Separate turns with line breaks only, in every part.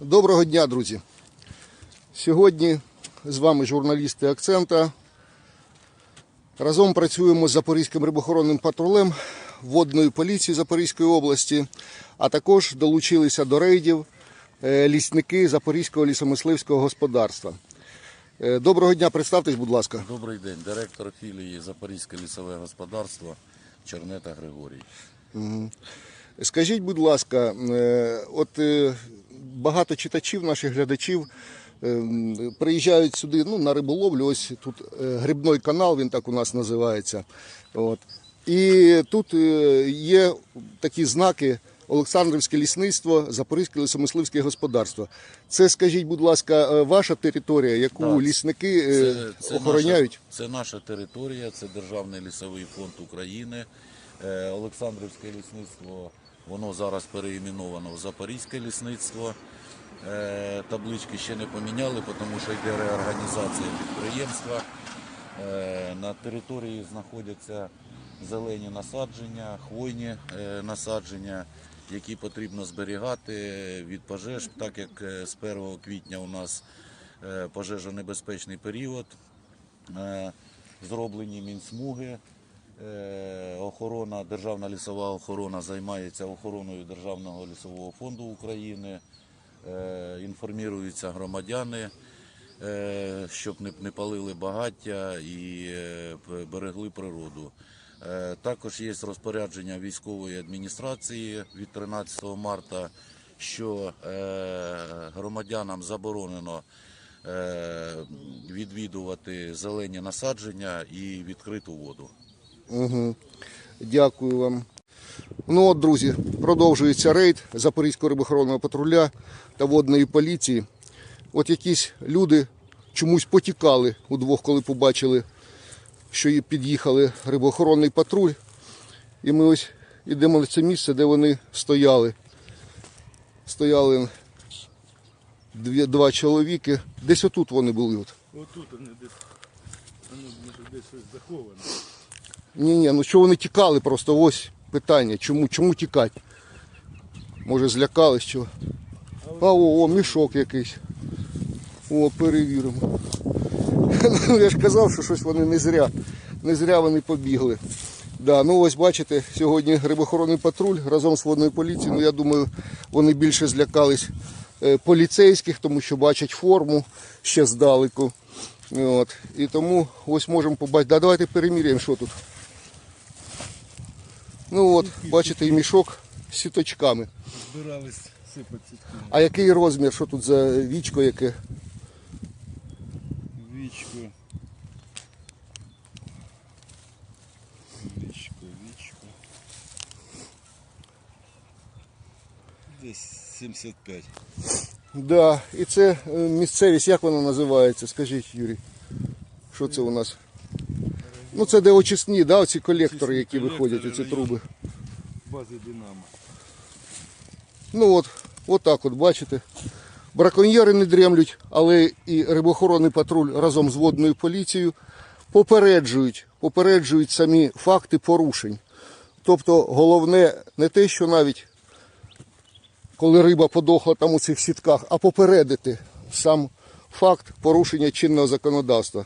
Доброго дня, друзі. Сьогодні з вами журналісти Акцента. Разом працюємо з Запорізьким рибохоронним патрулем водної поліції Запорізької області, а також долучилися до рейдів е, лісники Запорізького лісомисливського господарства. Е, Доброго дня, представтесь, будь ласка.
Добрий день, директор філії Запорізьке лісове господарство Чернета Григорій.
Скажіть, будь ласка, е, от е, багато читачів, наших глядачів е, приїжджають сюди ну, на риболовлю. Ось тут грибний канал, він так у нас називається. От. І тут є такі знаки. Олександрівське лісництво, Запорізьке лісомисливське господарство. Це, скажіть, будь ласка, ваша територія, яку
Так,
лісники е, охороняють?
Наша, це наша територія, це Державний лісовий фонд України. Олександрівське лісництво, воно зараз переіменовано в Запорізьке лісництво. Е, Таблички ще не поміняли, тому що йде реорганізація підприємства. Е, На території знаходяться зелені насадження, хвойні е, насадження, які потрібно зберігати від пожеж, так як з 1 квітня у нас пожежонебезпечний період. Зроблені мінсмуги. Е, Охорона, Державна лісова охорона займається охороною Державного лісового фонду України. Е, Інформуються громадяни, е, щоб не, палили багаття і берегли природу. Також є розпорядження військової адміністрації від 13 марта, що громадянам заборонено відвідувати зелені насадження і відкриту воду.
Угу. Дякую вам. Ну от, друзі, продовжується рейд Запорізького рибохоронного патруля та водної поліції. От якісь люди чомусь потікали удвох, коли побачили, що під'їхали рибоохоронний патруль. І ми ось йдемо на це місце, де вони стояли. Стояли дві, два чоловіки. Десь отут вони були. От.
Отут вони десь, десь щось заховане.
Ні, ні, ну що вони тікали просто ось питання. Чому, чому тікати? Може злякались чого? А о, о, мішок якийсь. О, перевіримо. Ну, я ж казав, що щось вони не зря. Не зря вони побігли. Да, ну ось бачите, сьогодні рибохоронний патруль разом з водною поліцією. Ну я думаю, вони більше злякались е, поліцейських, тому що бачать форму ще здалеку. От. І тому ось можемо побачити. Да, давайте переміряємо, що тут. Ну от, бачите, і мішок з сіточками.
Збирались сипати сітки.
А який розмір? Що тут за вічко яке?
Вічко. Вічко, вічко. Десь 75.
Да, і це е, місцевість, як вона називається? Скажіть, Юрій. Що це у нас? Ну це де очисні, да, оці колектори, які виходять, оці труби.
Бази Динамо.
Ну от, от так от, бачите. Браконьєри не дремлють, але і рибохоронний патруль разом з водною поліцією попереджують, попереджують самі факти порушень. Тобто головне не те, що навіть коли риба подохла там у цих сітках, а попередити сам факт порушення чинного законодавства.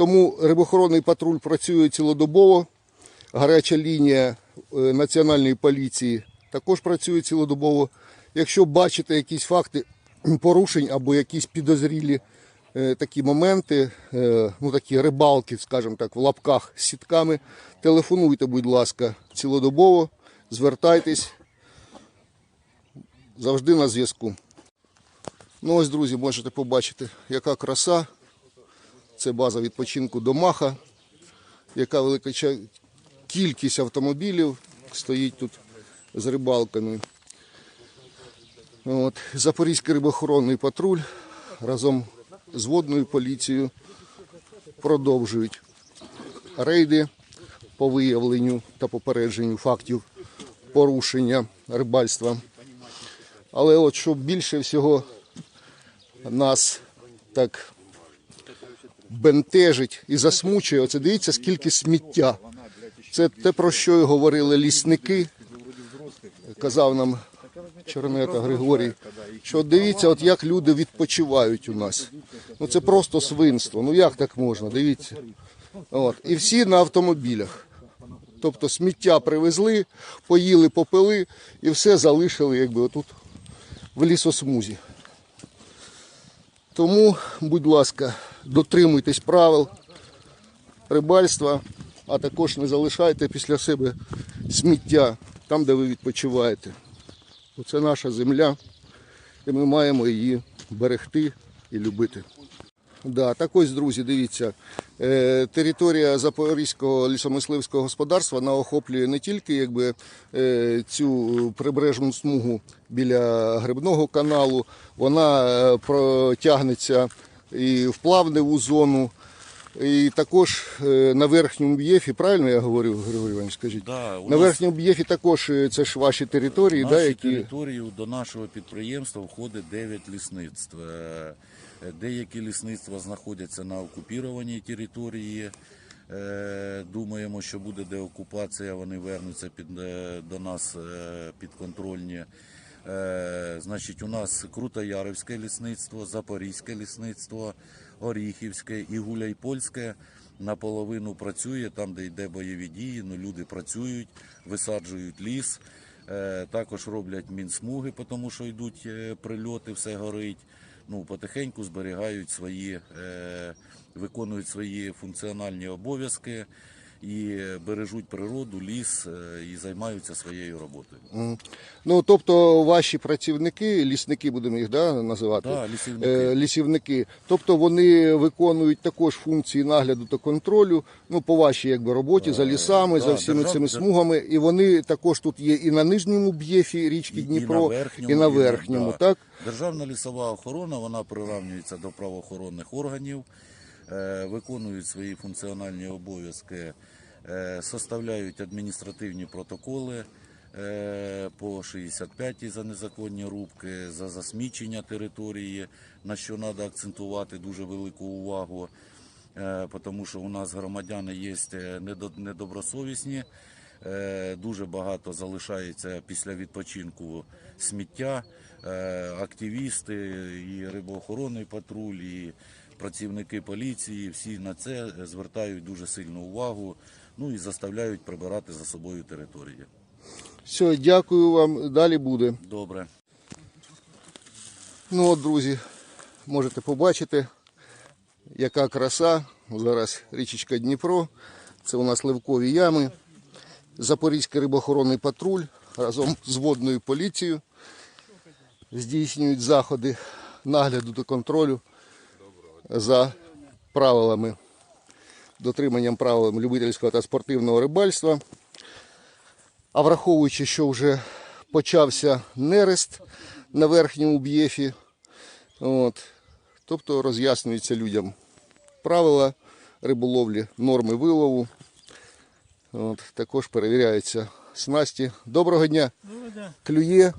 Тому рибохоронний патруль працює цілодобово, гаряча лінія е, національної поліції також працює цілодобово. Якщо бачите якісь факти порушень або якісь підозрілі е, такі моменти, е, ну такі рибалки, скажімо так, в лапках з сітками, телефонуйте, будь ласка, цілодобово, звертайтесь завжди на зв'язку. Ну ось, друзі, можете побачити, яка краса. Це база відпочинку Домаха, яка велика кількість автомобілів стоїть тут з рибалками. От. Запорізький рибохоронний патруль разом з водною поліцією продовжують рейди по виявленню та попередженню фактів порушення рибальства. Але от що більше всього нас так бентежить і засмучує, оце дивіться, скільки сміття. Це те, про що і говорили лісники. Казав нам Чернета Григорій, що дивіться, от як люди відпочивають у нас. Ну це просто свинство. Ну як так можна? Дивіться. От. І всі на автомобілях. Тобто сміття привезли, поїли, попили і все залишили якби отут в лісосмузі. Тому, будь ласка, дотримуйтесь правил рибальства, а також не залишайте після себе сміття там, де ви відпочиваєте. Це наша земля, і ми маємо її берегти і любити. Да, так ось, друзі, дивіться, е, територія Запорізького лісомисливського господарства вона охоплює не тільки якби, е, цю прибережну смугу біля грибного каналу, вона е, протягнеться і в плавневу зону, і також на верхньому б'єфі, правильно я говорю, Григорій Іванович, скажіть?
Да, у
на
нас-
верхньому б'єфі також це ж ваші території,
нашій
да, які
території до нашого підприємства входить 9 лісництв. Деякі лісництва знаходяться на окупірованій території. Е, Думаємо, що буде деокупація, вони вернуться під, е, до нас е, підконтрольні. Е, Значить, у нас Крутоярівське лісництво, Запорізьке лісництво, Оріхівське і Гуляйпольське наполовину працює там, де йде бойові дії. Ну, люди працюють, висаджують ліс. Також роблять мінсмуги, тому що йдуть прильоти, все горить. Ну, потихеньку зберігають свої, е, виконують свої функціональні обов'язки і бережуть природу, ліс е, і займаються своєю роботою.
Мгм. Ну, тобто ваші працівники, лісники будемо їх да, називати,
Да, лісівники.
Е, лісівники, тобто вони виконують також функції нагляду та контролю, ну, по вашій якби, роботі, за лісами,
да,
за всіми
держав-
цими смугами, і вони також тут є і на нижньому б'єфі річки
І-
Дніпро,
і на верхньому,
і на верхньому,
да.
так?
Державна лісова охорона вона приравнюється до правоохоронних органів, е, виконують свої функціональні обов'язки, е, составляють адміністративні протоколи е, по 65 за незаконні рубки, за засмічення території, на що треба акцентувати дуже велику увагу. Е, тому що у нас громадяни є е, недобросовісні, е, дуже багато залишається після відпочинку сміття. Е, Активісти, і рибоохоронний патруль, і працівники поліції всі на це звертають дуже сильну увагу, ну і заставляють прибирати за собою території.
Все, дякую вам. Далі буде.
Добре.
Ну от, друзі, можете побачити, яка краса. Зараз річечка Дніпро. Це у нас ливкові ями. Запорізький рибоохоронний патруль разом з водною поліцією здійснюють заходи нагляду та контролю за правилами, дотриманням правил любительського та спортивного рибальства. А враховуючи, що вже почався нерест на верхньому б'єфі, от, тобто роз'яснюється людям правила риболовлі, норми вилову. От, також перевіряються снасті. Доброго дня! Клює.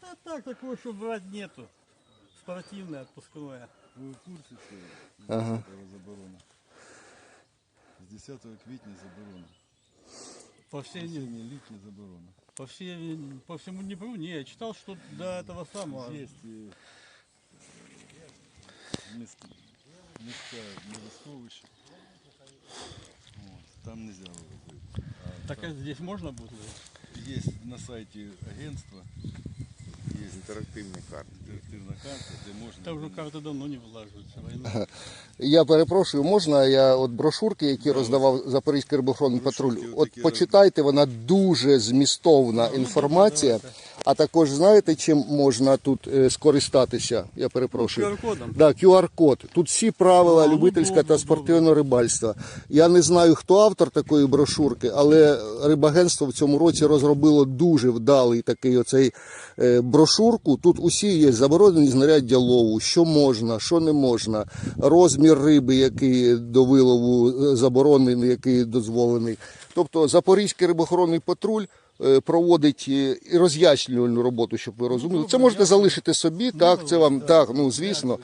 А так такого, что брать нету. Спортивное, отпускное.
Ви в курсі, що
Ага.
зараз заборона? З 10 квітня заборона.
По всей,
Осіння, літня заборона.
по всей, по всему Днепру. Не, я читал, что до этого самого.
Є і міст, міста Міросховище. От, Там не можна виловити.
Так а здесь можно будет? ловить?
Є на сайті агентства, є
Інтерактивні карти.
інтерактивна карта, де можна.
Там уже карты давно не. Война.
Я перепрошую, можна я от брошурки, які роздавав Запорізький рибоохоронний патруль, от почитайте, вона дуже змістовна інформація. А також знаєте, чим можна тут е, скористатися? Я перепрошую.
QR-кодом.
Да, QR-код. Тут всі правила
А, ну,
любительського та спортивного рибальства. Я не знаю, хто автор такої брошурки, але рибагентство в цьому році розробило дуже вдалий такий оцей е, брошурку. Тут усі є заборонені знаряддя лову, що можна, що не можна, розмір риби, який до вилову е, заборонений, який дозволений. Тобто Запорізький рибохоронний патруль. е, Проводить е, і роз'яснювальну роботу, щоб ви розуміли. Це можете залишити собі, так, це вам так, ну звісно.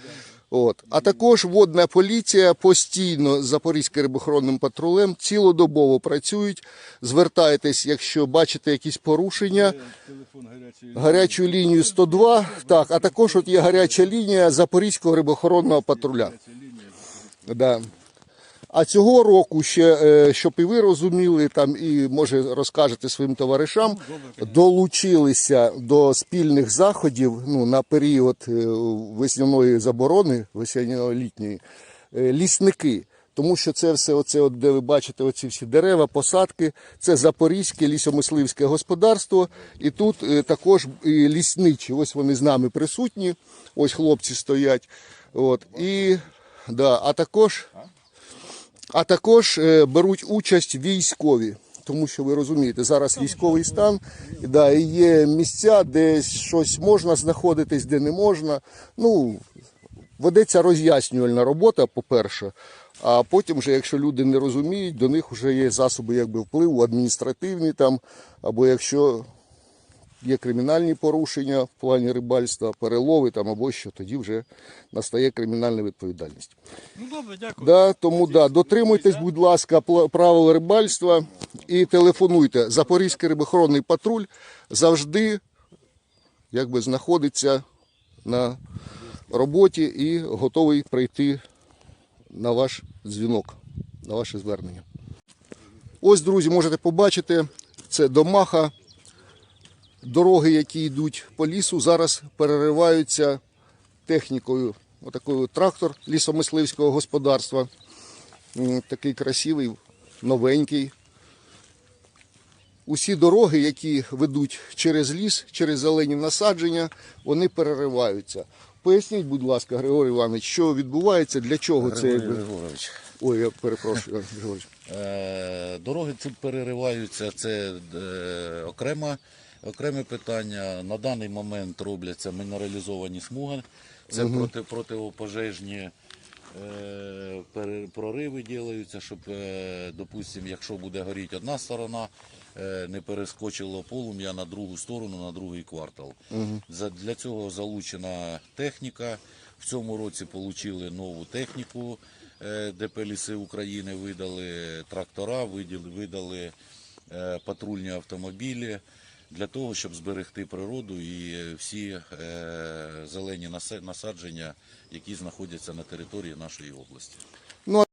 От. А також водна поліція постійно з Запорізьким рибохоронним патрулем цілодобово працюють. Звертайтесь, якщо бачите якісь порушення.
Гарячий.
Гарячу лінію 102, так, а також от є гаряча лінія Запорізького рибохоронного патруля. Да. А цього року ще, е, щоб і ви розуміли, там і може розкажете своїм товаришам, долучилися до спільних заходів ну, на період е, весняної заборони, весняно-літньої, е, лісники. Тому що це все, оце, от, де ви бачите, оці всі дерева, посадки, це Запорізьке лісомисливське господарство. І тут також і лісничі. Ось вони з нами присутні. Ось хлопці стоять. От, і, да, а також а також е, беруть участь військові. Тому що ви розумієте, зараз військовий стан, да, і є місця, де щось можна знаходитись, де не можна. Ну, ведеться роз'яснювальна робота, по-перше, а потім, вже, якщо люди не розуміють, до них вже є засоби якби, впливу, адміністративні там, або якщо є кримінальні порушення в плані рибальства, перелови там або що, тоді вже настає кримінальна відповідальність.
Ну добре, дякую.
Да, тому да, дотримуйтесь, будь ласка, правил рибальства і телефонуйте. Запорізький рибохоронний патруль завжди якби, знаходиться на роботі і готовий прийти на ваш дзвінок, на ваше звернення. Ось, друзі, можете побачити, це домаха. Дороги, які йдуть по лісу, зараз перериваються технікою. Отакий трактор лісомисливського господарства. Такий красивий, новенький. Усі дороги, які ведуть через ліс, через зелені насадження, вони перериваються. Поясніть, будь ласка, Григорій Іванович, що відбувається, для чого це.
Григорій Григорович.
Ой, я перепрошую, Григорій.
Е, Дороги перериваються, це е, окрема, окреме питання. На даний момент робляться мінералізовані смуги, це проти, противопожежні е, прориви ділаються, щоб, е, допустим, якщо буде горіти одна сторона, е, не перескочило полум'я на другу сторону, на другий квартал. За- Для цього залучена техніка. В цьому році отримали нову техніку. Е, ДП «Ліси України видали трактора, виділи- видали е, патрульні автомобілі для того, щоб зберегти природу і всі е, зелені насадження, які знаходяться на території нашої області.
Ну,